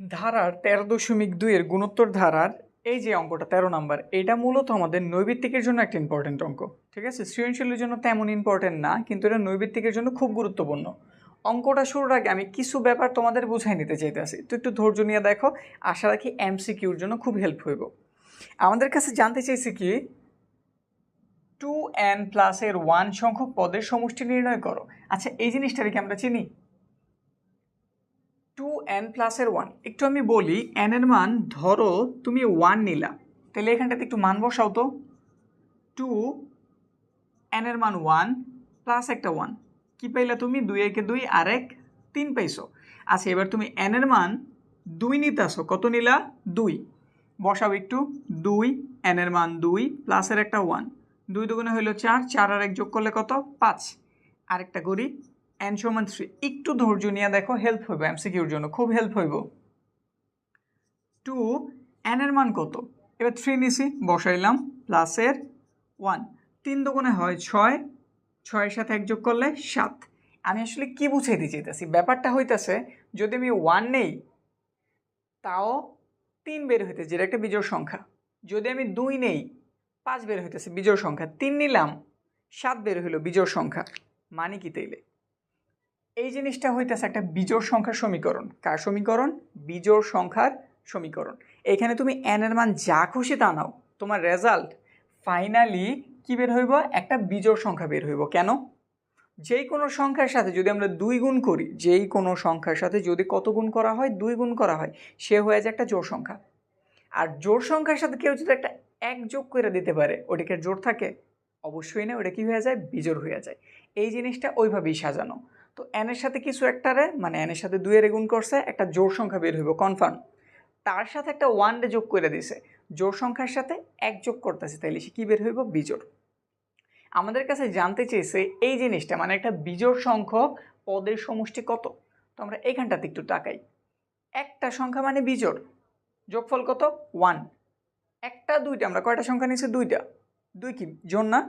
ধারার তেরো দশমিক দুইয়ের গুণোত্তর ধারার এই যে অঙ্কটা, তেরো নাম্বার, এটা মূলত আমাদের নৈবিত্তিকের জন্য একটা ইম্পর্টেন্ট অঙ্ক, ঠিক আছে? সৃজনশীলের জন্য তেমন ইম্পর্টেন্ট না, কিন্তু এটা নৈবিত্তিকের জন্য খুব গুরুত্বপূর্ণ। অঙ্কটা শুরুর আগে আমি কিছু ব্যাপার তোমাদের বুঝাই নিতে চাইতে চাইতেছি, তো একটু ধৈর্য নিয়ে দেখো, আশা রাখি এমসিকিউর জন্য খুব হেল্প হইব। আমাদের কাছে জানতে চাইছি কি টু এন প্লাসের ওয়ান সংখ্যক পদের সমষ্টি নির্ণয় করো। আচ্ছা এই জিনিসটাকে আমরা চিনি? এন প্লাসের ওয়ান একটু আমি বলি এন এর মান ধরো তুমি ওয়ান নিলা। তাহলে এখানটাতে একটু মান বসাও তো। টু এন এর মান ওয়ান প্লাস একটা ওয়ান কি পাইলা তুমি? দুই একে দুই, আর এক, তিন পাইছো। আচ্ছা এবার তুমি এন এর মান দুই নিতে আসো কত নিলা? দুই। বসাও একটু। দুই এন এর মান দুই প্লাসের একটা ওয়ান দুই দুগুণে হইল চার। চার আর এক যোগ করলে কত? পাঁচ। আরেকটা করি। এন সমান থ্রি একটু ধৈর্য নিয়ে দেখো হেল্প হইব এমসিকিউর জন্য খুব হেল্প হইব। টু এন এর মান কত? এবার থ্রি নিছি বসাইলাম প্লাসের ওয়ান তিন দুগুণে হয় ছয়, ছয়ের সাথে এক যোগ করলে সাত। আমি আসলে কি বুঝাইতে চাইতেছি? ব্যাপারটা হইতেছে, যদি আমি ওয়ান নেই, তাও তিন বের হইতে যেটা একটা বিজোড় সংখ্যা। যদি আমি দুই নেই, পাঁচ বের হইতেছে বিজোড় সংখ্যা। তিন নিলাম, সাত বের হইল বিজোড় সংখ্যা। মানে কি তাইলে? এই জিনিসটা হইতেছে একটা বিজোড় সংখ্যার সমীকরণ। কার সমীকরণ? বিজোড় সংখ্যার সমীকরণ। এখানে তুমি এন এর মান যা খুশি তা নাও। তোমার রেজাল্ট ফাইনালি কি বের হইব? একটা বিজোড় সংখ্যা বের হইব। কেন? যেই কোনো সংখ্যার সাথে যদি আমরা দুই গুণ করি যেই কোনো সংখ্যার সাথে যদি কত গুণ করা হয়? দুই গুণ করা হয়। সে হয়ে যায় একটা জোর সংখ্যা। আর জোর সংখ্যার সাথে কেউ যদি একটা এক যোগ করে দিতে পারে, ওটাকে জোর থাকে, অবশ্যই না, ওটা কি হয়ে যায়? বিজোড় হয়ে যায়। এই জিনিসটা ওইভাবেই সাজানো। তো এনের সাথে কিছু একটারে মানে এনের সাথে দুইয়ের গুণ করছে, একটা জোর সংখ্যা বের হইব কনফার্ম তার সাথে একটা ওয়ান ডে যোগ করে দিছে জোর সংখ্যার সাথে এক যোগ করতেছে, তাইলে সে কী বের হইব? বিজোড়। আমাদের কাছে জানতে চেয়েছে এই জিনিসটা মানে একটা বিজোড় সংখ্যক পদের সমষ্টি কত? তো আমরা এইখানটাতে একটু তাকাই। একটা সংখ্যা মানে বিজোড়, যোগফল কত? ওয়ান একটা, দুইটা, আমরা কয়টা সংখ্যা নিয়েছি? দুইটা। দুই কি? জোর না?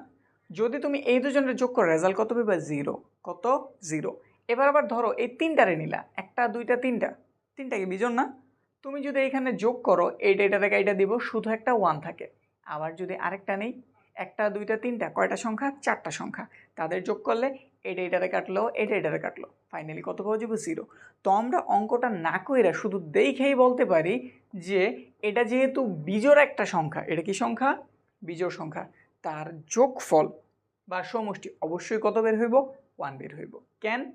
যদি তুমি এই দুজনের যোগ করো রেজাল্ট কত পাবে জিরো কত? জিরো এবার আবার ধরো, এই তিনটারে নিলা। একটা, দুইটা, তিনটা। তিনটা কি? বিজন না? তুমি যদি এখানে যোগ করো এইটা এটা থেকে এইটা দিব, শুধু একটা ওয়ান থাকে। আবার যদি আরেকটা নেই, একটা, দুইটা, তিনটা, কয়টা সংখ্যা? চারটা সংখ্যা। তাদের যোগ করলে এটা এটারে কাটলো এটা এটারে কাটলো। ফাইনালি কত পাওয়া যাবে? জিরো তো আমরা অঙ্কটা না কইরা শুধু দেখেই বলতে পারি যে, এটা যেহেতু বিজোর একটা সংখ্যা, এটা কি সংখ্যা? বিজোড় সংখ্যা। তার যোগফল বা সমষ্টি অবশ্যই কত বের হইব? ওয়ান বের হইব। কেন?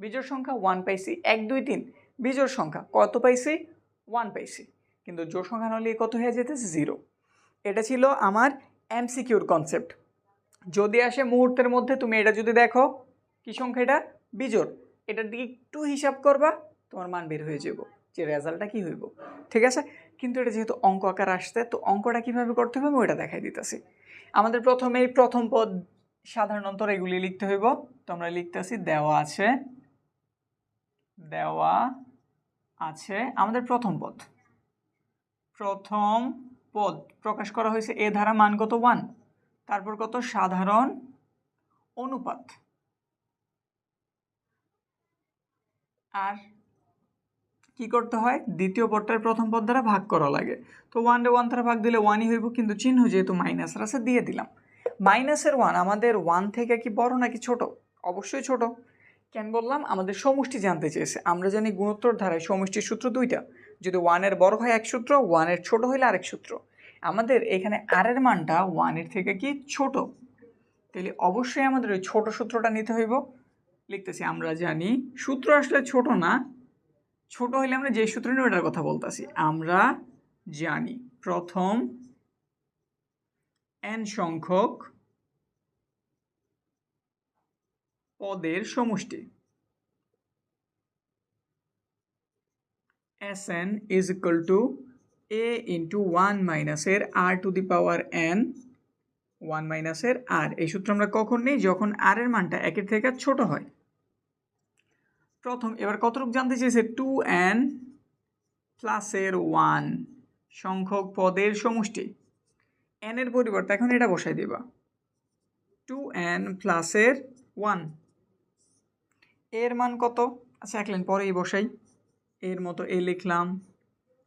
বিজোড় সংখ্যা ওয়ান পাইছি, এক, দুই, তিন। বিজোড় সংখ্যা, কত পাইছি? ওয়ান পাইছি। কিন্তু জোড় সংখ্যা নলে কত হয়ে যেতেছে? জিরো এটা ছিল আমার এমসিকিউর কনসেপ্ট যদি আসে মুহূর্তের মধ্যে তুমি এটা যদি দেখো, কী সংখ্যা এটা? বিজোড়। এটার দিকে একটু হিসাব করবা, তোমার মান বের হয়ে যাব, যে রেজাল্টটা কী হইব। ঠিক আছে? কিন্তু এটা যেহেতু অঙ্ক আকার আসছে, তো অঙ্কটা কীভাবে করতে হবে আমি ওইটা দেখাই দিতেছি। আমাদের প্রথমেই প্রথম পদ সাধারণত এগুলি লিখতে হইব। তো আমরা লিখতেছি, দেওয়া আছে দেওয়া আছে আমাদের প্রথম পদ। প্রথম পদ প্রকাশ করা হয়েছে এ ধারা মান কত ওয়ান, তারপর কত? সাধারণ অনুপাত। আর কি করতে হয়? দ্বিতীয় পদটার প্রথম পদ দ্বারা ভাগ করা লাগে। তো ওয়ান ডে ওয়ান দ্বারা ভাগ দিলে ওয়ানই হইব, কিন্তু চিহ্ন যেহেতু মাইনাস আছে, দিয়ে দিলাম। মাইনাসের ওয়ান আমাদের ওয়ান থেকে কি বড় নাকি ছোট? অবশ্যই ছোট। কেন বললাম? আমাদের সমষ্টি জানতে চেয়েছে। আমরা জানি গুণোত্তর ধারায় সমষ্টির সূত্র দুইটা। যদি ওয়ানের বড় হয় এক সূত্র ওয়ানের ছোট হইলে আরেক সূত্র। আমাদের এখানে আরের মানটা ওয়ানের থেকে কি ছোট? তাহলে অবশ্যই আমাদের ওই ছোট সূত্রটা নিতে হইব। লিখতেছি, আমরা জানি সূত্র আসলে ছোট না। ছোট হইলে আমরা যে সূত্র নিই ওটার কথা বলতেছি। আমরা জানি প্রথম এন সংখ্যক পদের সমষ্টি। S N is equal to A into one মাইনাসের R to the power N one মাইনাসের আর এই সূত্র আমরা কখন নেই? যখন আর এর মানটা একের থেকে ছোট হয়। প্রথম, এবার কতটুকু জানতে চেয়েছে? টু এন প্লাসের ওয়ান সংখ্যক পদের সমষ্টি। এন এর পরিবর্তে এখন এটা বসাই দিবা। টু এন প্লাসের ওয়ান এর মান কত? আচ্ছা এক লাইন পরেই বসাই। এর মতো এ লিখলাম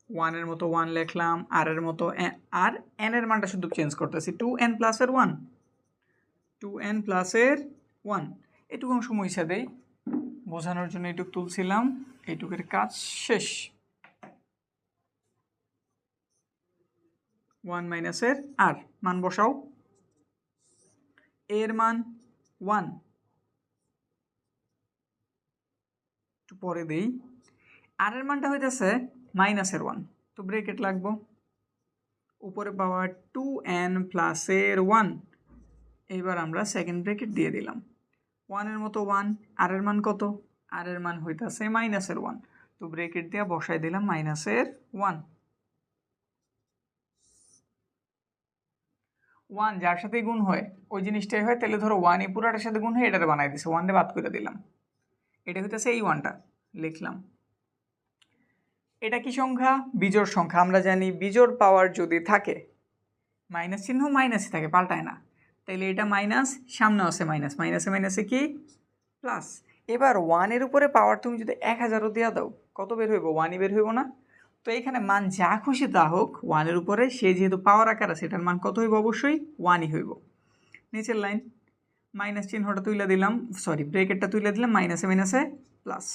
ওয়ানের মতো ওয়ান লিখলাম আর এর মতো আর এন এর মানটা শুধু চেঞ্জ করতেছি। টু এন প্লাসের ওয়ান টু এন প্লাসের ওয়ান এটুকু অংশ মুইসা দেই। বোঝানোর জন্য এটুকু তুলছিলাম। এইটুকের কাজ শেষ। ওয়ান মাইনাসের আর মান বসাও। এর মান ওয়ান একটু পরে দেই। আর এর মানটা হইতেছে মাইনাসের ওয়ান তো ব্রেকেট লাগবো। উপরে পাওয়ার টু এন প্লাসের ওয়ান এইবার আমরা সেকেন্ড ব্রেকেট দিয়ে দিলাম। ওয়ানের মতো ওয়ান আর এর মান কত? আর এর মান হইতাছে মাইনাসের ওয়ান তো ব্রেকেট দিয়ে বসাই দিলাম মাইনাসের ওয়ান ওয়ান যার সাথে গুণ হয়, ওই জিনিসটাই হয়, তাহলে ধরো ওয়ানই পুরাটার সাথে গুণ হয় এটারে বানাই দিছে ওয়ানটা বাদ করে দিলাম। এটা হইতেছে এই ওয়ানটা লিখলাম। এটা কি সংখ্যা? বিজোড় সংখ্যা। আমরা জানি বিজোড় পাওয়ার যদি থাকে, মাইনাস চিহ্ন মাইনাসই থাকে, পাল্টায় না। তাইলে এটা মাইনাস সামনে আছে মাইনাস। মাইনাসে মাইনাসে কি? প্লাস। এবার ওয়ানের উপরে পাওয়ার তুমি যদি এক হাজারও দেওয়া দাও, কত বের হইব? ওয়ানই বের হইব না। তো এখানে মান যা খুশি তা হোক ওয়ানের উপরে সে যেহেতু পাওয়ার আকার আছে, এটার মান কত হইব? অবশ্যই ওয়ানই হইব। নিচের লাইন মাইনাস চিহ্নটা তুলে দিলাম সরি ব্রেকেটটা তুলে দিলাম, মাইনাসে মাইনাসে প্লাস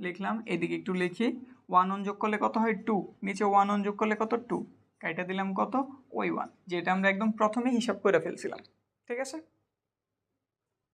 লিখলাম, এদিকে একটু লিখি। ওয়ান ওয়ান যোগ করলে কত হয়? টু নিচে ওয়ান ওয়ান যোগ করলে কত? টু কাইটা দিলাম কত? ওই ওয়ান যেটা আমরা একদম প্রথমে হিসাব করে ফেলছিলাম। ঠিক আছে?